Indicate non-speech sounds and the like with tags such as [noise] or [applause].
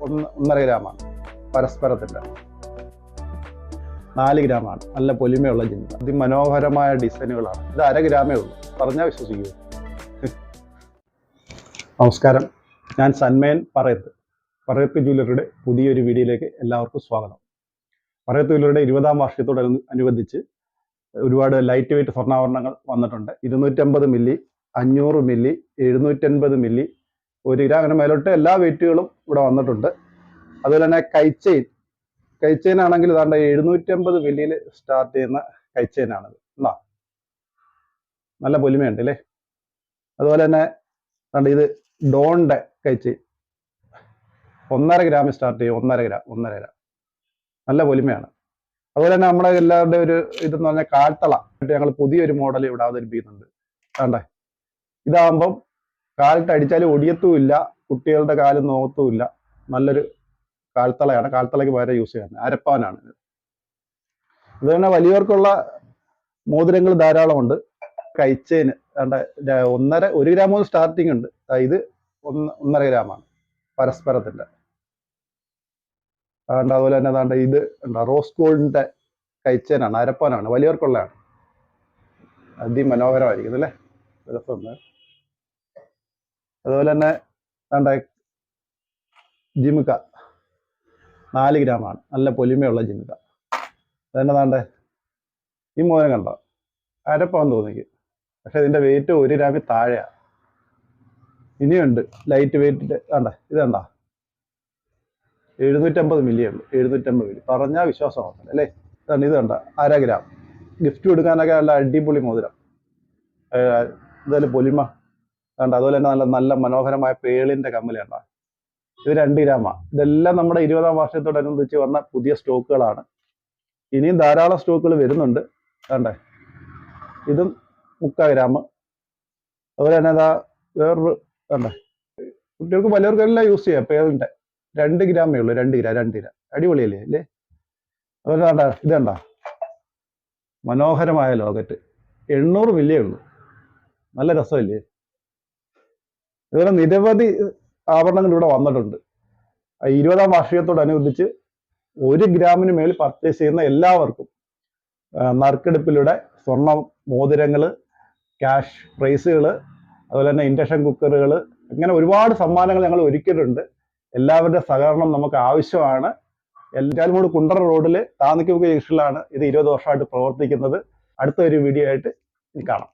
ഒന്ന് ഒന്നര ഗ്രാമാണ്. പരസ്പരത്തിന്റെ. നാല് ഗ്രാമാണ്. നല്ല പൊലിമയുള്ള ജിംക അതിമനോഹരമായ ഡിസൈനുകളാണ്. ഇത് അര ഗ്രാമേ ഉള്ളൂ. പറഞ്ഞാൽ വിശ്വസിക്കൂ [laughs] നമസ്കാരം. ഞാൻ സന്മയൻ പറയത്ത്. പറയത്ത് ജ്വല്ലറിയുടെ പുതിയൊരു വീഡിയോയിലേക്ക് എല്ലാവർക്കും സ്വാഗതം. പറയത്ത് ജ്വല്ലറിയുടെ ഇരുപതാം വാർഷികത്തോട് അനുബന്ധിച്ച് ഒരുപാട് ലൈറ്റ് വെയിറ്റ് സ്വർണാഭരണങ്ങൾ വന്നിട്ടുണ്ട്. ഇരുന്നൂറ്റമ്പത് മില്ലി അഞ്ഞൂറ് മില്ലി എഴുന്നൂറ്റൻപത് മില്ലി ഒരു ഗ്രാം അങ്ങനെ മേലോട്ട് എല്ലാ വെയിറ്റുകളും ഇവിടെ വന്നിട്ടുണ്ട്. അതുപോലെ തന്നെ കൈച്ചെയിൻ കൈച്ചെയിൻ ആണെങ്കിൽ ഇതാണ്ട് എഴുന്നൂറ്റമ്പത് മില്ലിയിൽ സ്റ്റാർട്ട് ചെയ്യുന്ന കൈച്ചെയിൻ ആണിത്. എന്നാ നല്ല പൊലിമയുണ്ട് അല്ലേ അതുപോലെ തന്നെ ദാണ്ട് ഇത് ഡോണിന്റെ കൈച്ചെയിൻ ഒന്നര ഗ്രാമിൽ സ്റ്റാർട്ട് ചെയ്യും. ഒന്നര ഗ്രാം ഒന്നര ഗ്രാം നല്ല പൊലിമയാണ്. അതുപോലെ തന്നെ നമ്മുടെ എല്ലാവരുടെ ഒരു ഇതെന്ന് പറഞ്ഞാൽ കാട്ടള ഞങ്ങൾ പുതിയൊരു മോഡൽ ഇവിടെ അവതരിപ്പിക്കുന്നുണ്ട്. കണ്ടേ? ഇതാകുമ്പം കാലിട്ട് അടിച്ചാൽ ഒടിയത്തുമില്ല കുട്ടികളുടെ കാൽ നോത്തുമില്ല നല്ലൊരു കാൽത്തളയാണ്. കാൽത്തളയ്ക്ക് പകരം യൂസ് ചെയ്യാൻ അരപ്പാനാണ്. ഇത് തന്നെ വലിയവർക്കുള്ള മോതിരങ്ങൾ ധാരാളമുണ്ട്. കൈച്ചേന് ഒന്നര ഒരു ഗ്രാം മുതൽ സ്റ്റാർട്ടിംഗ് ഉണ്ട്. ഇത് ഒന്ന് ഒന്നര ഗ്രാമാണ്. പരസ്പരത്തിന്റെ അതുകൊണ്ട് അതുപോലെ തന്നെ അതാണ്ട് ഇത് ഉണ്ടോ റോസ് ഗോൾഡിന്റെ കൈച്ചേനാണ് അരപ്പാനാണ്. വലിയവർക്കുള്ളതാണ്. അതിമനോഹരമായിരിക്കും അല്ലേ? അതുപോലെ തന്നെ വേണ്ട ജിമുക്ക. നാല് ഗ്രാമാണ്. നല്ല പൊലിമയുള്ള ജിമുക്ക. അതന്നെ താണ്ടേ ഈ മോനം കണ്ടോ? അരപ്പാന്ന് തോന്നിക്ക്. പക്ഷെ ഇതിന്റെ വെയിറ്റ് ഒരു ഗ്രാമിൽ താഴെയാണ് ഇനിയുണ്ട് ലൈറ്റ് വെയിറ്റിന്റെ വേണ്ട ഇത് കണ്ട? എഴുന്നൂറ്റമ്പത് മില്ലി ഉള്ളൂ. എഴുന്നൂറ്റമ്പത് മില്ലി പറഞ്ഞാൽ വിശ്വാസമാകുന്നില്ല അല്ലേ? ഇതാണ് ഇത് കണ്ട? അര ഗ്രാം ഗിഫ്റ്റ് കൊടുക്കാനൊക്കെ നല്ല അടിപൊളി മോതിരം. എന്തായാലും പൊലിമ കണ്ട? അതുപോലെ തന്നെ നല്ല നല്ല മനോഹരമായ പേളിന്റെ കമ്മൽ ഇത് രണ്ട് ഗ്രാമ ഇതെല്ലാം നമ്മുടെ ഇരുപതാം വർഷത്തോടനുബന്ധിച്ച് വന്ന പുതിയ സ്റ്റോക്കുകളാണ്. ഇനിയും ധാരാളം സ്റ്റോക്കുകൾ വരുന്നുണ്ട്. കണ്ടേ? ഇതും മുക്കാ ഗ്രാം. അതുപോലെ തന്നെ അതാ വേറൊരു കണ്ടേ? കുട്ടികൾക്ക് പലർക്കും എല്ലാം യൂസ് ചെയ്യാം. പേളിന്റെ രണ്ട് ഗ്രാമേ ഉള്ളൂ. രണ്ട് ഗ്രാം രണ്ട് ഗ്രാം അടിപൊളിയല്ലേ? അല്ലേ? അതുപോലെ ഇത് കണ്ട? മനോഹരമായ ലോകറ്റ് എണ്ണൂറ് മില്ലേ ഉള്ളൂ. നല്ല രസമല്ലേ? ഇതുപോലെ നിരവധി ആഭരണങ്ങൾ ഇവിടെ വന്നിട്ടുണ്ട്. ഇരുപതാം വാർഷികത്തോടനുബന്ധിച്ച് ഒരു ഗ്രാമിന് മേൽ പർച്ചേസ് ചെയ്യുന്ന എല്ലാവർക്കും നറുക്കെടുപ്പിലൂടെ സ്വർണ മോതിരങ്ങൾ ക്യാഷ് പ്രൈസുകൾ അതുപോലെ തന്നെ ഇൻഡക്ഷൻ കുക്കറുകൾ അങ്ങനെ ഒരുപാട് സമ്മാനങ്ങൾ ഞങ്ങൾ ഒരുക്കിയിട്ടുണ്ട്. എല്ലാവരുടെ സഹകരണം നമുക്ക് ആവശ്യമാണ്. എല്ലാവരും കുണ്ടറ റോഡിൽ താന്നിക്കുമുക്ക് ജംഗ്ഷനിലാണ് ഇത് ഇരുപത് വർഷമായിട്ട് പ്രവർത്തിക്കുന്നത്. അടുത്ത ഒരു വീഡിയോ ആയിട്ട് ഇനി കാണാം.